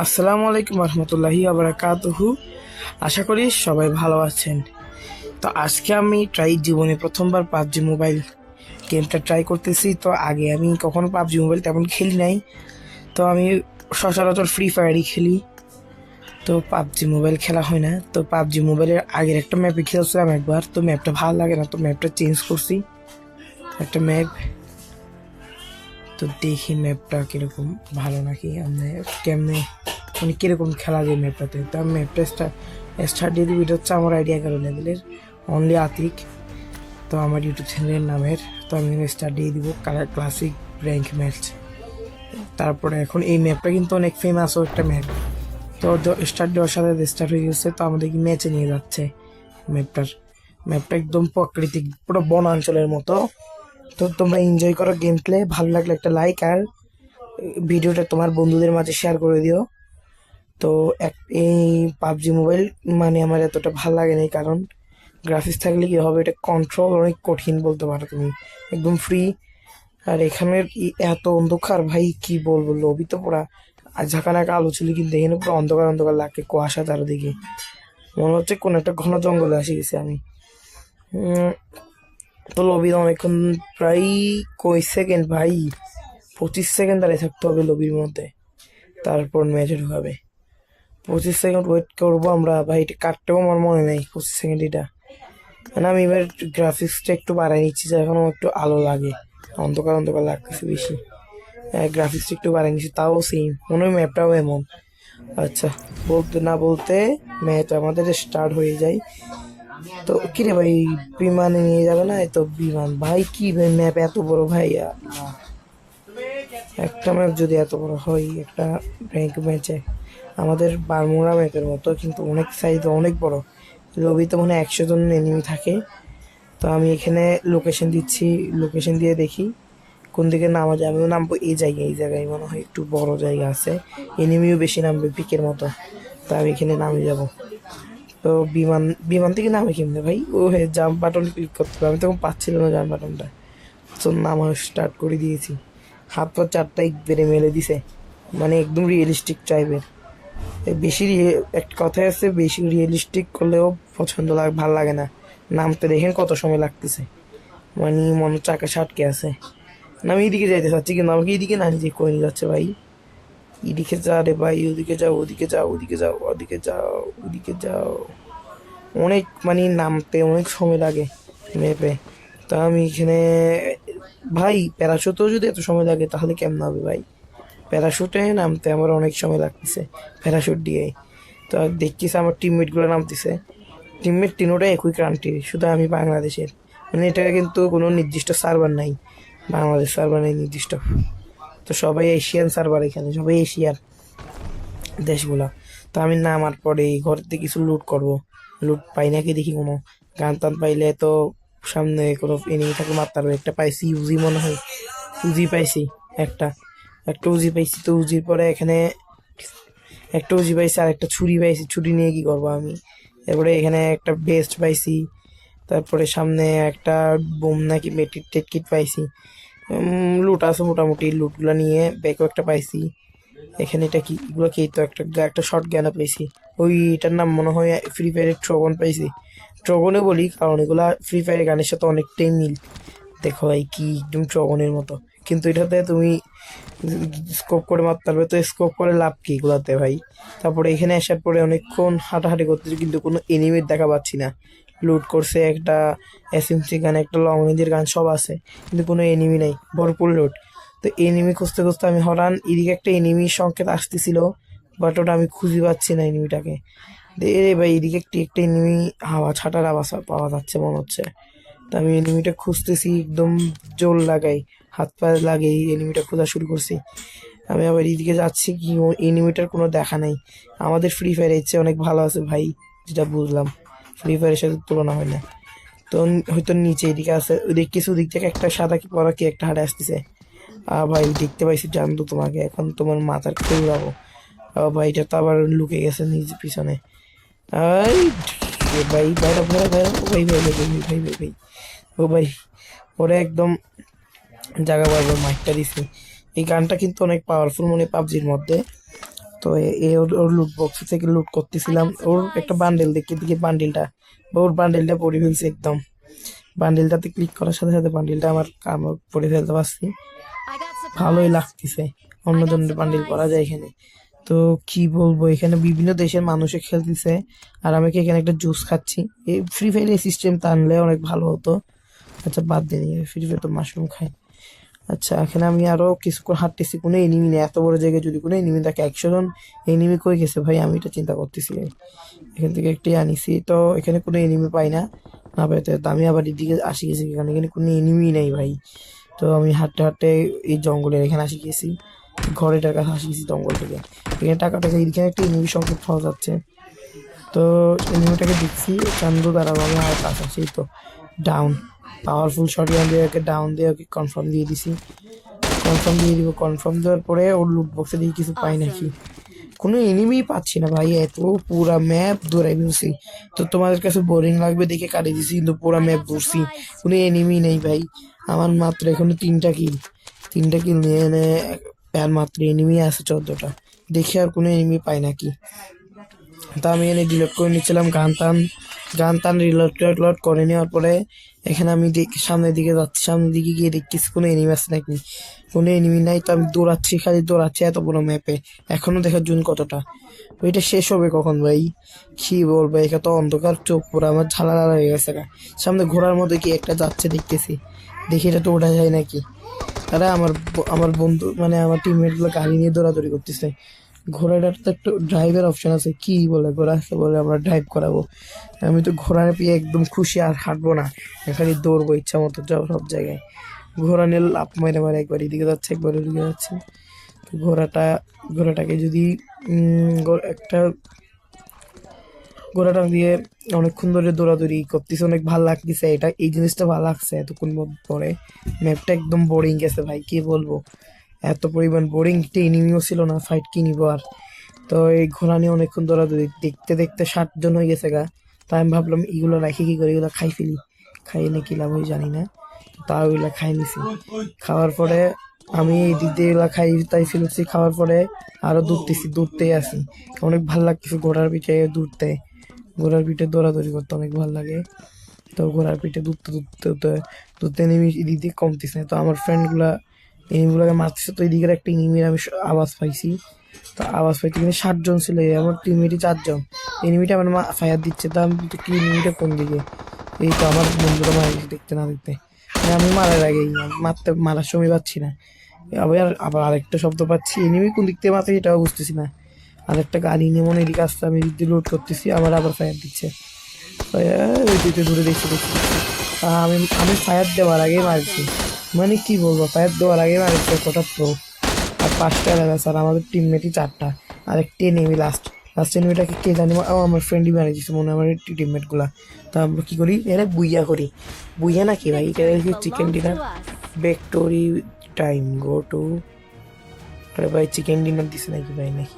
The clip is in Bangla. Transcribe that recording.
আসসালামু আলাইকুম রহমতুল্লাহি আবরাকাতুহু আশা করি সবাই ভালো আছেন। তো আজকে আমি ট্রাই জীবনে প্রথমবার পাবজি মোবাইল গেমটা ট্রাই করতেছি। তো আগে আমি কখনো পাবজি মোবাইল তেমন খেলি নাই। তো আমি সচরাচর ফ্রি ফায়ারই খেলি। তো পাবজি মোবাইল খেলা হয় না। তো পাবজি মোবাইলের আগের একটা ম্যাপে খেলছিলাম একবার। তো ম্যাপটা ভালো লাগে না। তো ম্যাপটা চেঞ্জ করছি। একটা ম্যাপ তো দেখি ম্যাপটা কীরকম, ভালো নাকি? আমি কেমনে মানে কীরকম খেলা যায় ম্যাপটাতে? তো আমি ম্যাপটা স্টার্ট দিয়ে দিবি, এটা হচ্ছে আমার আইডিয়া এগারো লেভেলের অনলি আতিক তো আমার ইউটিউব চ্যানেলের নামের। তো আমি স্টার্ট দিয়ে দিব ক্লাসিক র্যাঙ্ক ম্যাচ তারপরে এখন এই ম্যাপটা কিন্তু অনেক ফেমাসও একটা ম্যাপ তো স্টার্ট দেওয়ার সাথে স্টার্ট হয়ে গেছে, তো আমাদের কি ম্যাচে নিয়ে যাচ্ছে ম্যাপটার ম্যাপটা একদম প্রাকৃতিক, পুরো বনাঞ্চলের মতো। তো তোমরা এনজয় করো গেম প্লে ভালো লাগলে একটা লাইক আর ভিডিওটা তোমার বন্ধুদের মাঝে শেয়ার করে দিও। তো এক, এই পাবজি মোবাইল মানে আমার এতটা ভালো লাগে না কারণ গ্রাফিক্স থাকলে কি হবে? এটা কন্ট্রোল অনেক কঠিন বলতে পারো তুমি। একদম ফ্রি আর এখানের এত অন্ধকার, ভাই কি বলব? লবি তো পুরা। আর ঝাঁকানাকা আলো ছিল, কিন্তু এখানে পুরো অন্ধকার অন্ধকার লাগে কুয়াশা চারিদিকে। মনে হচ্ছে কোনো একটা ঘন জঙ্গলে এসে গেছি আমি। তো লবিতে অনেকক্ষণ প্রায় কই সেকেন্ড ভাই? পঁচিশ সেকেন্ড দাঁড়িয়ে থাকতে হবে লবির মধ্যে। তারপর ম্যাচে ঢুকাবে পঁচিশ সেকেন্ড ওয়েট করব আমরা। ভাই, এটা কাটতেও আমার মনে নেই পঁচিশ সেকেন্ড এটা। মানে আমি এবার গ্রাফিক্সটা একটু বাড়াই নিচ্ছি যে এখনও একটু আলো লাগে। অন্ধকার অন্ধকার লাগতেছে বেশি। গ্রাফিক্সটা একটু বাড়াই নিচ্ছি, তাও সেম মনে হয় ম্যাপটাও এমন। আচ্ছা বলতে না বলতে ম্যাচ আমাদের স্টার্ট হয়ে যায়। তো কি রে ভাই, বিমানে নিয়ে যাবে না তো বিমান? ভাই, কি ভাই ম্যাপ এত বড় ভাই? একটা ম্যাপ যদি এত বড় হয়, একটা র্যাঙ্ক ম্যাচে আমাদের বারমুড়া ম্যাপের মতো, কিন্তু অনেক সাইজ অনেক বড়। লবিতে মনে হয় একশো জন এনিমি থাকে। তো আমি এখানে লোকেশন দিচ্ছি লোকেশন দিয়ে দেখি কোন দিকে নামা যায়। আমিও নামবো এই জায়গায় এই জায়গায় মনে হয় একটু বড় জায়গা আছে। এনিমিও বেশি নামবে পিকের মতো। তো আমি এখানে নামে যাব। তো বিমান বিমান থেকে নামে কেমনে ভাই? ও হে জাম্প বাটন ক্লিক করতে হবে। আমি তখন পাচ্ছিলাম না জাম্প বাটনটা তো নামা স্টার্ট করে দিয়েছি। হাত পা চারটাই বেড়ে মেলে দিছে। মানে একদম রিয়েলিস্টিক টাইপের বেশি একটা কথাই আছে, বেশি রিয়েলিস্টিক করলেও পছন্দ লাগে, ভালো লাগে না। নামতে দেখেন কত সময় লাগতেছে। মানে মনে হচ্ছে আটকে আছে। না, আমি এদিকে যাইতে চাচ্ছি, কিন্তু আমাকে এদিকে না নিজে করে নিয়ে যাচ্ছে ভাই। এদিকে যা রে ভাই, ওদিকে যাও ওদিকে যাও ওদিকে যাও ওদিকে যাও ওদিকে যাও। অনেক মানে নামতে অনেক সময় লাগে মেপে। তা আমি এখানে, ভাই, প্যারাশুটেও যদি এত সময় লাগে, তাহলে কেমন হবে ভাই? প্যারাশুটে নামতে আমার অনেক সময় লাগতেছে, প্যারাশুট দিয়ে তো দেখতেছে আমার টিমমেটগুলো নামতেছে। টিমমেট তিনোটাই একই কান্ট্রি শুধু আমি বাংলাদেশের। মানে এটা কিন্তু কোনো নির্দিষ্ট সার্ভার নাই। বাংলাদেশ সার্ভার নেই নির্দিষ্ট। তো সবাই এশিয়ান সার্ভার এখানে, সবাই এশিয়ার দেশগুলো। তো আমি নামার পরে ঘর থেকে কিছু লুট করব। লুট পাই নাকি দেখি কোনো। গান টান পাইলে তো সামনে কোনো এনিমি থাকে মারতে একটা পাইছি ইউজি মনে হয়। ইউজি পাইছি, একটা। একটা উজি পাইছি তো উজির পরে এখানে একটা উজি পাইছি, আর একটা ছুরি পাইছি। ছুরি নিয়ে কি করব আমি? এরপরে এখানে একটা বেস্ট পাইছি, তারপরে সামনে একটা বোম নাকি মেটিক টেটকিট পাইছি। লুট আছে মোটামুটি লুটগুলো নিয়ে ব্যাগও একটা পাইছি। এখানে এটা কি, এগুলো কি তো একটা একটা শর্ট জ্ঞানও পাইছি। ওই এটার নাম মনে হয় ফ্রি ফায়ারের ট্রগন পাইছি। ট্রগনে বলি, কারণ এগুলা ফ্রি ফায়ারের গানের সাথে অনেকটাই মিল। দেখো ভাই, কি একদম ট্রগনের মতো। কিন্তু এটাতে তুমি স্কোপ করে মারতে পারবে। তো স্কোপ করে লাভ কি এগুলাতে ভাই? তারপরে এখানে আসার পরে অনেকক্ষণ হাঁটাহাঁটি করতেছি কিন্তু কোনো এনিমির দেখা পাচ্ছি না। লুট করছে একটা এসএমসি গান, একটা লং রেঞ্জের গান সব আছে, কিন্তু কোনো এনিমি নাই, ভরপুর লুট তো এনিমি খুঁজতে খুঁজতে আমি হরান এদিকে একটা এনিমির সংকেত আসতেছিল বাট ওটা আমি খুঁজে পাচ্ছি না এনিমিটাকে দে রে ভাই, এদিকে একটি, একটা এনিমি হাওয়া ছাটার আওয়াজ পাওয়া যাচ্ছে মনে হচ্ছে। তো আমি এনিমিটা খুঁজতেছি, একদম জোর লাগাই। হাত পা লাগাই এনিমিটা খোঁজা শুরু করছি। আমি আবার এদিকে যাচ্ছি, কি এনিমিটার কোনো দেখা নেই। আমাদের ফ্রি ফায়ার চেয়ে অনেক ভালো আছে ভাই, যেটা বুঝলাম। ফ্রি ফায়ারের সাথে তুলনা হয় না। তো হয়তো নিচে এদিকে আছে, ওদিক কিছু দিক থেকে একটা সাদা কি পরা কি একটা হাটে আসতেছে। আহ ভাই, দেখতে পাইছি, জানতো তোমাকে। এখন তোমার মাথার খেয়ে আহ ভাই, এটা তো আবার লুকে গেছে নিজের পিছনে। ভাই ও ভাই ভাই ভাই ভাই ভাই ভাই ভাই। ও ভাই, ওরা একদম জায়গা বারবার মাইকটা দিছে। এই গানটা কিন্তু অনেক পাওয়ারফুল মনে পাবজির মধ্যে। তো ওর ওর লুট বক্স থেকে লুট করতেছিলাম। ওর একটা বান্ডেল দেখি দেখি বান্ডেলটা ওর বান্ডেলটা পরে ফেলছি একদম। বান্ডেলটাতে ক্লিক করার সাথে সাথে বান্ডেলটা আমার কাম পরে ফেলতে পারছি। ভালোই লাগতেছে। অন্য ধরনের বান্ডেল করা যায় এখানে। তো কি বলব, এখানে বিভিন্ন দেশের মানুষে খেলতেছে। আর আমি এখানে একটা জুস খাচ্ছি? এই ফ্রি ফায়ারের সিস্টেমটা আনলে অনেক ভালো হতো। আচ্ছা বাদ দিয়ে ফ্রি ফায়ার তো মাশরুম খাই আচ্ছা এখানে আমি আরও কিছুক্ষণ হাঁটতেছি, কোনো এনিমি নেই। এত বড় জায়গায় যদি কোনো এনিমি থাকে, একশো জন এনিমি কই গেছে ভাই? আমি এটা চিন্তা করতেছি। এখান থেকে একটি আনিছি, তো এখানে কোনো এনিমি পাই না। না পাইতে তো আমি আবার এদিকে আসি গেছি, এখানে এখানে কোনো এনিমি নেই ভাই। তো আমি হাঁটতে হাঁটতে এই জঙ্গলের এখানে আসি গেছি, ঘরেটার কাছে আসি গেছি জঙ্গল থেকে। এখানে টাকা টাকা, এখানে একটা এনিমি সংকেত পাওয়া যাচ্ছে। তো এনিমিটাকে দেখছি, চান্দু দাঁড়াবো আমি আর কাছে তো ডাউন পাওয়ারফুল শট দিয়ে ওকে ডাউন দিয়ে ওকে কনফার্ম দিয়ে দিছি। কনফার্ম দিয়ে দিব কনফার্ম দেওয়ার পরে ওর লুট বক্সে দিয়ে কিছু পাই নাকি। কোনো এনিমি পাচ্ছি না ভাই, এত পুরা ম্যাপ দৌড়াই ফেলছি তো তোমাদের কাছে বোরিং লাগবে দেখে কাটিয়ে দিছি, কিন্তু পুরা ম্যাপ দৌড়ছি কোনো এনিমি নেই ভাই, আমার মাত্র এখনও তিনটা কিল তিনটা কিল নিয়ে এনে আর মাত্র এনিমি আছে চোদ্দটা। দেখি আর কোনো এনিমি পাই নাকি। তা আমি এনে ডিলোড করে নিচ্ছিলাম গান টান গান টান রিলোড টিলোড করে নেওয়ার পরে এখানে আমি সামনের দিকে যাচ্ছি, সামনের দিকে গিয়ে দেখতেছি কোনো এনিমি আছে নাকি। কোনো এনিমি নাই তো আমি দৌড়াচ্ছি, খালি দৌড়াচ্ছি এত বড় ম্যাপে এখনও দেখার জন্য কতটা। ওইটা শেষ হবে কখন ভাই? কি বলব, এটা তো অন্ধকার, চোখ পুরো আমার ঝালালা হয়ে গেছে গা। সামনে ঘোড়ার মধ্যে কি একটা যাচ্ছে দেখতেছি। দেখি এটা তো ওঠা যায় নাকি? আরে আমার আমার বন্ধু মানে আমার টিমমেটগুলো গাড়ি নিয়ে দৌড়াদৌড়ি করতেছে। ঘোড়াটার তো একটু ড্রাইভের অপশন আছে, কি বলে ঘোড়াকে বলে আমরা ড্রাইভ করাবো। আমি তো ঘোড়া পেয়ে একদম খুশি আর হাঁটবো না খালি দৌড়বো ইচ্ছা মতো যাও সব জায়গায়। ঘোড়া নিয়ে লাভ মেরে মারে একবার এদিকে যাচ্ছে, একবার ওদিকে যাচ্ছে। তো ঘোড়াটা, ঘোড়াটাকে যদি একটা ঘোড়াটা দিয়ে অনেকক্ষণ ধরে দৌড়াদৌড়ি করতেছে, অনেক ভালো লাগতেছে, এটা, এই জিনিসটা ভালো লাগছে এতক্ষণ পরে। ম্যাপটা একদম বোরিং গেছে ভাই, কি বলব? এত পরিমাণ বোরিং একটা এনিমিও ছিল না ফাইট কি নিবো আর? তো এই ঘোড়া নিয়ে অনেকক্ষণ দৌড়াদৌড়ি দেখতে দেখতে ষাটজন হয়ে গেছে গা। তাই আমি ভাবলাম, এগুলো রাখি কি করে? এগুলো খাই ফেলি। খাই না কি লাভ হয় জানি না। তাও এগুলো খাই নিছি। খাওয়ার পরে আমি এই দিক দিয়ে এগুলো খাই, তাই ফেলছি। খাওয়ার পরে আরও দৌড়তেছি দৌড়তেই আসি। অনেক ভালো লাগতেছে ঘোড়ার পিঠে দৌড়তে ঘোড়ার পিঠে দৌড়াদৌড়ি করতে অনেক ভালো লাগে। তো ঘোড়ার পিঠে দৌড়তে দৌড়তে দৌড়তে এনিমি এদিক কমতেছে তো আমার ফ্রেন্ডগুলা এনিমিগুলোকে মারতেছে। তো এদিকের একটা এনিমির আমি আওয়াজ পাইছি। তো আওয়াজ পাইতে কিন্তু ষাটজন ছিল। আমার টিমমেটই চারজন। এনিমিটা আমার মা ফায়ার দিচ্ছে। তো আমি কি এনিমিটা কোন দিকে? এই তো আমার বন্ধুরা মারা গেছে দেখতে না দেখতে। মানে আমি মারার আগেই মারতে, মারার সময় পাচ্ছি না। আবার আবার আরেকটা শব্দ পাচ্ছি। এনিমি কোন দিক থেকে মারছে এটাও বুঝতেছি না। আরেকটা গাড়ি নিয়ে মনে এদিকে আসছে। আমি দিয়ে লোড করতেছি। আমার আবার ফায়ার দিচ্ছে। ওই দিকে দূরে দেখছি দেখছি। আমি আমি ফায়ার দেওয়ার আগেই মারছি। মানে কি বলব ফায়ার দেওয়ার আগে মারছে কটা প্রো আর পাঁচটা লাগা স্যার আমাদের টিমমেটই চারটা। আর একটি নেমি লাস্ট লাস্ট এনিমিটাকে কে জানি, ও আমার ফ্রেন্ডই মেরে দিচ্ছে মনে আমার টিমমেটগুলা। তা আমরা কি করি? এরা বুইয়া করি। বুইয়া নাকি ভাই? এটা চিকেন ডিনার বেকটোরি টাইম গো টু আরে ভাই চিকেন ডিনার দিছে নাকি ভাই, নাকি?